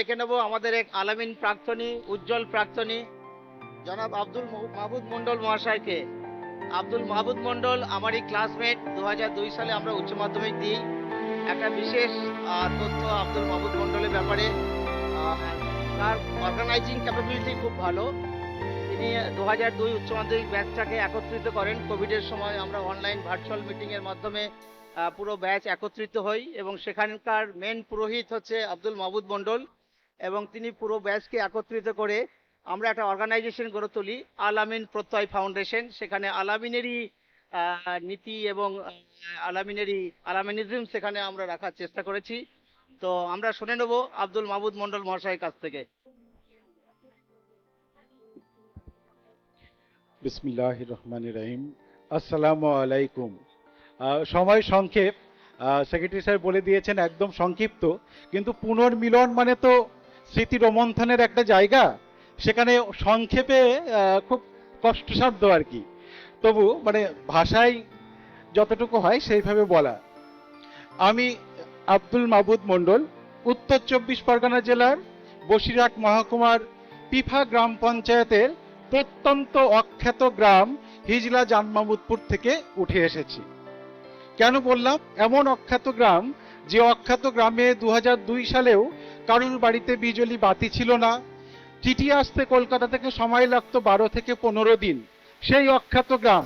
দেখে নেব আমাদের এক আলামিন প্রাক্তনী, উজ্জ্বল প্রাক্তনী, জনাব আব্দুল মাহবুদ মন্ডল মহাশয়কে। আব্দুল মাহবুদ মন্ডল আমারই ক্লাসমেট দু সালে আমরা উচ্চ মাধ্যমিক দিই। একটা বিশেষ তথ্য আব্দুল মাহবুব মন্ডলের ব্যাপারে। তার অর্গানাইজিং ক্যাপাবিলিটি খুব ভালো। তিনি দু হাজার দুই উচ্চ মাধ্যমিক ব্যাচটাকে একত্রিত করেন। কোভিডের সময় আমরা অনলাইন ভার্চুয়াল মিটিংয়ের মাধ্যমে পুরো ব্যাচ একত্রিত হই এবং সেখানকার মেন পুরোহিত হচ্ছে আব্দুল মাহবুব মন্ডল এবং তিনি পুরো ব্যাচকে একত্রিত করে আমরা একটা অর্গানাইজেশন গড়ে তুলি, আলামিন প্রত্যয় ফাউন্ডেশন সেখানে আলামিনেরই নীতি এবং আলামিনেরই, আলামিনিজম সেখানে আমরা রাখার চেষ্টা করেছি। তো আমরা শুনে নেব আব্দুল মাহবুদ মন্ডল মহাশয়ের কাছ থেকে। বিসমিল্লাহ রহমান রহিম। আসসালামু আলাইকুম। সময় সংক্ষেপ। সেক্রেটারি স্যার বলে দিয়েছেন একদম সংক্ষিপ্ত, কিন্তু পুনর্মিলন মানে তো স্মৃতি রোমন্থনের একটা জায়গা, সেখানে সংক্ষেপে খুব কষ্টসাধ্য আর কি। তবু মানে ভাষায় যতটুকু হয় সেইভাবে বলা। আমি আব্দুল মাহবুদ মণ্ডল, উত্তর চব্বিশ পরগনা জেলার বসিরহাট মহকুমার পিফা গ্রাম পঞ্চায়েতের প্রত্যন্ত অখ্যাত গ্রাম হিজলা জানমামুদপুর থেকে উঠে এসেছি। কেন বললাম? এমন অখ্যাত গ্রাম যে অখ্যাত গ্রামে দু হাজার দুই সালেও কারুর বাড়িতে বিজলি বাতি ছিল না, চিঠি আসতে কলকাতা থেকে সময় লাগতো বারো থেকে পনেরো দিন। সেই অখ্যাত গ্রাম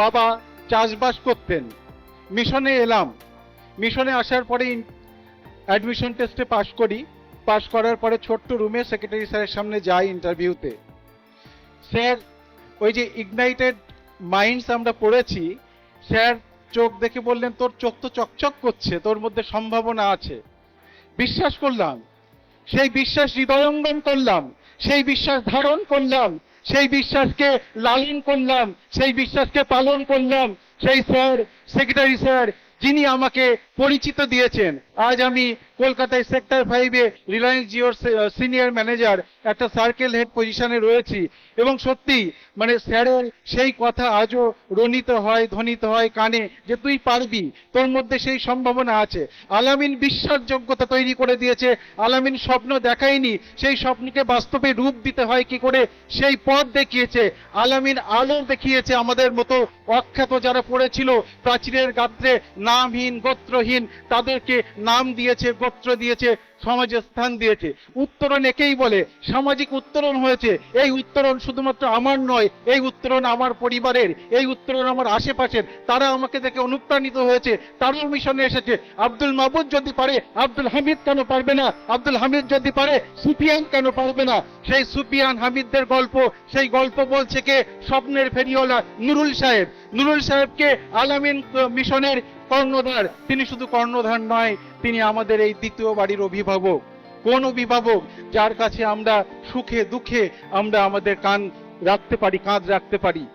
বাবা চাষবাস করতেন। মিশনে এলাম। মিশনে আসার পরে অ্যাডমিশন টেস্টে পাশ করি। পাশ করার পরে ছোট্ট রুমে সেক্রেটারি স্যারের সামনে যাই ইন্টারভিউতে স্যার, ওই যে ইগনাইটেড মাইন্ডস আমরা পড়েছি, স্যার চোখ দেখে বললেন, তোর চোখ তো চকচক করছে, তোর মধ্যে সম্ভাবনা আছে। বিশ্বাস করলাম, সেই বিশ্বাস হৃদয়ঙ্গম করলাম, সেই বিশ্বাস ধারণ করলাম, সেই বিশ্বাসকে লালন করলাম, সেই বিশ্বাসকে পালন করলাম, সেই স্যার, সেক্রেটারি স্যার, যিনি আমাকে পরিচিত দিয়েছেন, আজ আমি কলকাতায় সেক্টর ফাইভে রিলায়েন্স জিওর সিনিয়র ম্যানেজার একটা সার্কেল হেড পজিশনে রয়েছি। এবং সত্যি মানে স্যারের সেই কথা আজও রনিত হয়, ধ্বনিত হয় কানে যে তুই পারবি, তোর মধ্যে সেই সম্ভাবনা আছে। আলামিন বিশ্বাসযোগ্যতা তৈরি করে দিয়েছে। আলামিন স্বপ্ন দেখায়নি, সেই স্বপ্নকে বাস্তবে রূপ দিতে হয় কি করে, সেই পথ দেখিয়েছে। আলামিন আলো দেখিয়েছে আমাদের মতো অখ্যাত যারা পড়েছিল, প্রাচীরের গাত্রে নামহীন, গোত্রহীন, তাদেরকে নাম দিয়েছে গোত্র দিয়েছে সমাজে স্থান দিয়েছে। উত্তরণ একেই বলে। সামাজিক উত্তরণ হয়েছে। এই উত্তরণ শুধুমাত্র আমার নয়, এই উত্তরণ আমার পরিবারের, এই উত্তরণ আমার আশেপাশের। তারা আমাকে দেখে অনুপ্রাণিত হয়েছে। তারাও মিশনে এসেছে। আব্দুল মাহবুদ যদি পারে, আব্দুল হামিদ কেন পারবে না? আব্দুল হামিদ যদি পারে, সুফিয়ান কেন পারবে না? সেই সুফিয়ান হামিদদের গল্প, সেই গল্প বলছে কে? স্বপ্নের ফেরিওয়ালা নুরুল সাহেব। নুরুল সাহেবকে আলামিন মিশনের কর্ণধার। তিনি শুধু কর্ণধার নয়, তিনি আমাদের এই দ্বিতীয় বাড়ির অভিভাবক। কোন অভিভাবক যার কাছে আমরা সুখে, দুঃখে আমরা আমাদের কান রাখতে পারি, কাঁধ রাখতে পারি?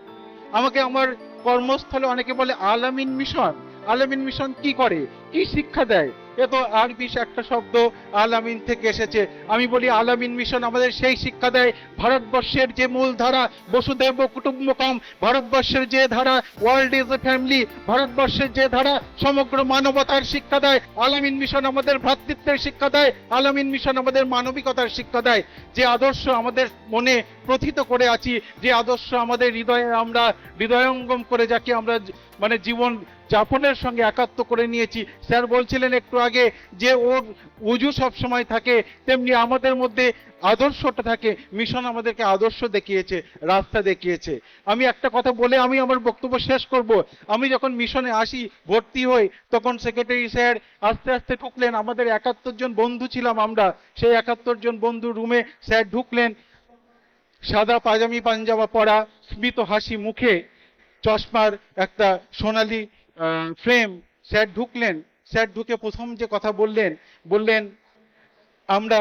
আমাকে আমার কর্মস্থলে অনেকে বলে, আলামিন মিশন আলামিন মিশন কি করে? কি শিক্ষা দেয়? এ তো আরবি একটা শব্দ আলামিন থেকে এসেছে। আমি বলি, আলামিন মিশন আমাদের সেই শিক্ষা দেয়। ভারতবর্ষের যে মূল ধারা বসুদেব কুটুম্বকম ভারতবর্ষের যে ধারা, ওয়ার্ল্ড ইজ এ ফ্যামিলি, ভারতবর্ষের যে ধারা, সমগ্র মানবতার শিক্ষা দেয়। আলামিন মিশন আমাদের ভ্রাতৃত্বের শিক্ষা দেয়। আলামিন মিশন আমাদের মানবিকতার শিক্ষা দেয়। যে আদর্শ আমাদের মনে প্রথিত করে আছি, যে আদর্শ আমাদের হৃদয়ে আমরা হৃদয়ঙ্গম করে যাকে আমরা মানে জীবন যাপনের সঙ্গে একাত্ম করে নিয়েছি। স্যার বলছিলেন একটু আগে যে ওর উজু সব সময় থাকে, তেমনি আমাদের মধ্যে আদর্শটা থাকে। মিশন আমাদেরকে আদর্শ দেখিয়েছে, রাস্তা দেখিয়েছে। আমি একটা কথা বলে আমি আমার বক্তব্য শেষ করব। আমি যখন মিশনে আসি, ভর্তি হই, তখন সেক্রেটারি স্যার আস্তে আস্তে ঢুকলেন। আমাদের একাত্তর জন বন্ধু ছিলাম আমরা। সেই একাত্তর জন বন্ধু রুমে স্যার ঢুকলেন। সাদা পাজামি পাঞ্জামা পরা, স্মিত হাসি মুখে, চশমার একটা সোনালি ফ্রেম স্যার ঢুকলেন। স্যার ঢুকে প্রথম যে কথা বললেন বললেন, আমরা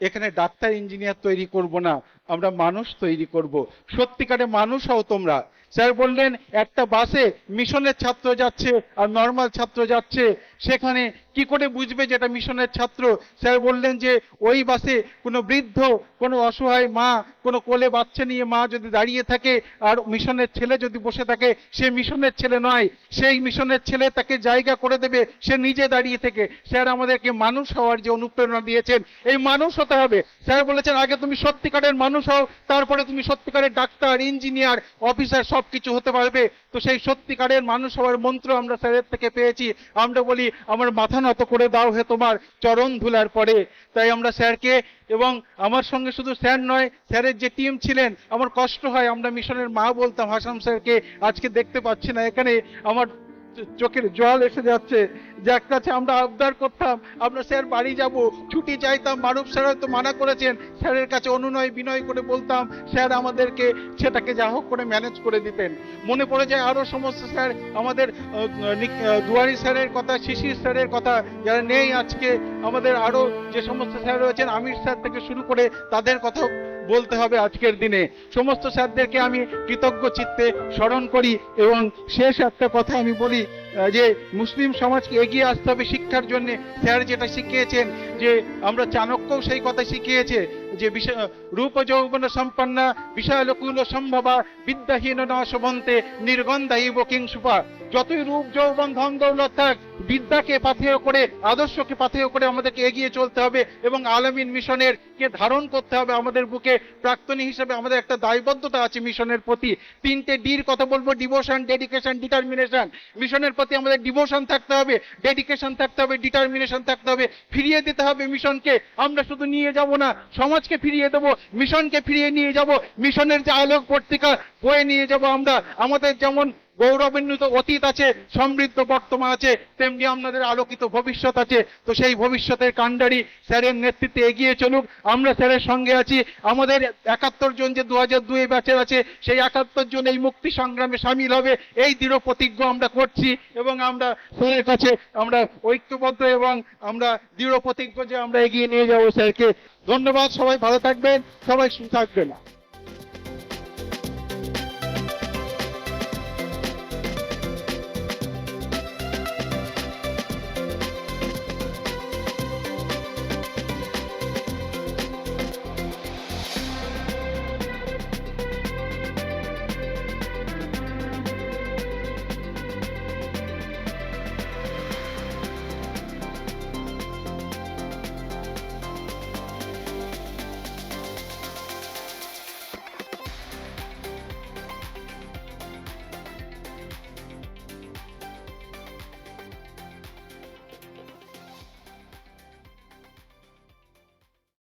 এখানে ডাক্তার, ইঞ্জিনিয়ার তৈরি করব না, আমরা মানুষ তৈরি করব। সত্যিকারে মানুষ হও তোমরা। স্যার বললেন, একটা বাসে মিশনের ছাত্র যাচ্ছে আর নর্মাল ছাত্র যাচ্ছে। সেখানে কি করে বুঝবে যে এটা মিশনের ছাত্র? স্যার বললেন যে, ওই বাসে কোনো বৃদ্ধ, কোনো অসহায় মা, কোনো কোলে বাচ্চা নিয়ে মা যদি দাঁড়িয়ে থাকে আর মিশনের ছেলে যদি বসে থাকে, সে মিশনের ছেলে নয়। সেই মিশনের ছেলে তাকে জায়গা করে দেবে, সে নিজে দাঁড়িয়ে থেকে। স্যার আমাদেরকে মানুষ হওয়ার যে অনুপ্রেরণা দিয়েছেন, এই মানুষ হতে হবে। স্যার বলেছেন, আগে তুমি সত্যিকারের মানুষ হও, তারপরে তুমি সত্যিকারের ডাক্তার, ইঞ্জিনিয়ার, অফিসার সবকিছু হতে পারবে। তো সেই সত্যিকারের মানুষ হওয়ার মন্ত্র আমরা স্যারের থেকে পেয়েছি। আমরা বলি, আমার মাথা নত করে দাও হে তোমার চরণ ধুলার পরে। তাই আমরা স্যারকে এবং আমার সঙ্গে শুধু স্যার নয়, স্যারের যে টিম ছিলেন, আমার কষ্ট হয়। আমরা মিশনের মা বলতাম হাসাম স্যারকে, আজকে দেখতে পাচ্ছি না এখানে আমার চোখের জল এসে যাচ্ছে। যার কাছে আমরা আবদার করতাম, আমরা, স্যার, বাড়ি যাব। ছুটি চাইতাম, মারুফ স্যার হয়তো মানা করেছেন। স্যারের কাছে অনুনয় বিনয় করে বলতাম, স্যার, আমাদেরকে সেটাকে যা হোক করে ম্যানেজ করে দিতেন। মনে পড়ে যায় আরও সমস্ত স্যার আমাদের দুয়ারি স্যারের কথা শিশির স্যারের কথা, যারা নেই আজকে, আমাদের আরও যে সমস্ত স্যার রয়েছেন, আমির স্যার থেকে শুরু করে তাদের কথা বলতে হবে আজকের দিনে। সমস্ত স্যারদেরকে আমি কৃতজ্ঞ চিত্তে স্মরণ করি এবং শেষ একটা কথা আমি বলি যে মুসলিম সমাজকে এগিয়ে আসতে হবে শিক্ষার জন্য। স্যার যেটা শিখিয়েছেন যে আমরা চাণক্যও সেই কথা শিখিয়েছে, যে রূপ যৌবন সম্পন্ন, বিষয়ালকুল সম্ভবা, বিদ্যাহীন ন শোভন্তে নির্গন্ধা ইব কিংসুপা যতই রূপ, যৌবন, ধন, দৌলত থাক, বিদ্যাকে পাথেয় করে, আদর্শকে পাথেয় করে আমাদেরকে এগিয়ে চলতে হবে এবং আলমিন মিশনের কে ধারণ করতে হবে আমাদের বুকে, প্রাক্তনী হিসেবে আমাদের একটা দায়বদ্ধতা আছে মিশনের প্রতি। তিনটে ডির কথা বলব, ডিভোশন, ডেডিকেশন, ডিটারমিনেশন। মিশনের প্রতি আমাদের ডিভোশন থাকতে হবে, ডেডিকেশন থাকতে হবে, ডিটারমিনেশন থাকতে হবে, ফিরিয়ে দিতে হবে মিশনকে, আমরা শুধু নিয়ে যাব না, সমাজকে ফিরিয়ে দেব, মিশনকে ফিরিয়ে নিয়ে যাব, মিশনের যে আলোক পত্রিকা বয়ে নিয়ে যাব আমরা। আমাদের যেমন গৌরবান্বিত অতীত আছে, সমৃদ্ধ বর্তমান আছে, তেমনি আপনাদের আলোকিত ভবিষ্যৎ আছে। তো সেই ভবিষ্যতের কাণ্ডারি স্যারের নেতৃত্বে এগিয়ে চলুক। আমরা স্যারের সঙ্গে আছি। আমাদের একাত্তর জন যে দু হাজার দুই ব্যাচের আছে, সেই একাত্তর জন এই মুক্তি সংগ্রামে সামিল হবে। এই দৃঢ় প্রতিজ্ঞ আমরা করছি এবং আমরা স্যারের কাছে আমরা ঐক্যবদ্ধ এবং আমরা দৃঢ় প্রতিজ্ঞ যে আমরা এগিয়ে নিয়ে যাব স্যারকে। ধন্যবাদ, সবাই ভালো থাকবেন, সবাই সুস্থ থাকবেন।